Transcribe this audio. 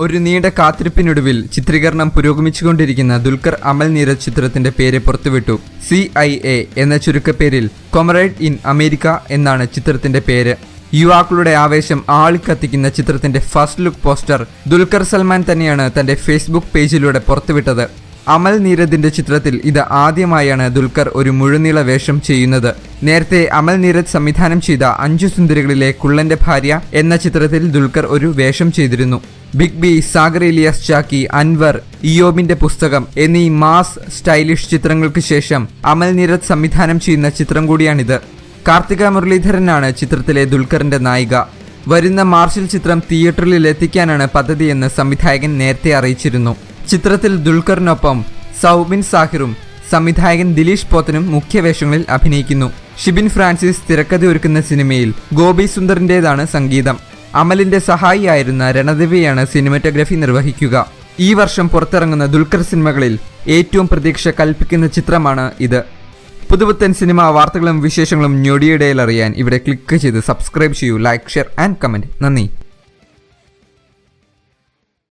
ഒരു നീണ്ട കാത്തിരിപ്പിനൊടുവിൽ ചിത്രീകരണം പുരോഗമിച്ചുകൊണ്ടിരിക്കുന്ന ദുൽഖർ അമൽ നീരജ് ചിത്രത്തിന്റെ പേര് പുറത്തുവിട്ടു. സി ഐ എ എന്ന ചുരുക്കപ്പേരിൽ കൊമറേഡ് ഇൻ അമേരിക്ക എന്നാണ് ചിത്രത്തിന്റെ പേര്. യുവാക്കളുടെ ആവേശം ആളിക്കത്തിക്കുന്ന ചിത്രത്തിന്റെ first look poster Dulquer Salmaan തന്നെയാണ് തന്റെ ഫേസ്ബുക്ക് പേജിലൂടെ പുറത്തുവിട്ടത്. അമൽ നീരദിന്റെ ചിത്രത്തിൽ ഇത് ആദ്യമായാണ് ദുൽഖർ ഒരു മുഴുനീള വേഷം ചെയ്യുന്നത്. നേരത്തെ അമൽ നീരദ് സംവിധാനം ചെയ്ത അഞ്ചു സുന്ദരികളിലെ കുള്ളന്റെ ഭാര്യ എന്ന ചിത്രത്തിൽ ദുൽഖർ ഒരു വേഷം ചെയ്തിരുന്നു. Big B Sagar alias Jacky Anwar ഇയോബിന്റെ പുസ്തകം എന്നീ മാസ് സ്റ്റൈലിഷ് ചിത്രങ്ങൾക്ക് ശേഷം അമൽ നീരദ് സംവിധാനം ചെയ്യുന്ന ചിത്രം കൂടിയാണിത്. കാർത്തിക മുരളീധരനാണ് ചിത്രത്തിലെ ദുൽഖറിന്റെ നായിക. വരുന്ന മാർച്ചിൽ ചിത്രം തിയേറ്ററിൽ എത്തിക്കാനാണ് പദ്ധതിയെന്ന് സംവിധായകൻ നേരത്തെ അറിയിച്ചിരുന്നു. ചിത്രത്തിൽ ദുൽഖറിനൊപ്പം സൗബിൻ സാഹിറും സംവിധായകൻ ദിലീഷ് പോത്തനും മുഖ്യവേഷങ്ങളിൽ അഭിനയിക്കുന്നു. ഷിബിൻ ഫ്രാൻസിസ് തിരക്കഥ ഒരുക്കുന്ന സിനിമയിൽ ഗോപി സുന്ദറിന്റെതാണ് സംഗീതം. അമലിന്റെ സഹായിയായിരുന്ന രണദേവിയാണ് സിനിമറ്റോഗ്രഫി നിർവഹിക്കുക. ഈ വർഷം പുറത്തിറങ്ങുന്ന ദുൽഖർ സിനിമകളിൽ ഏറ്റവും പ്രതീക്ഷ കൽപ്പിക്കുന്ന ചിത്രമാണ് ഇത്. പുതുപുത്തൻ സിനിമ വാർത്തകളും വിശേഷങ്ങളും ഞൊടിയിടയിൽ അറിയാൻ ഇവിടെ ക്ലിക്ക് ചെയ്ത് സബ്സ്ക്രൈബ് ചെയ്യൂ ലൈക്ക് ഷെയർ ആൻഡ് കമന്റ് നന്ദി.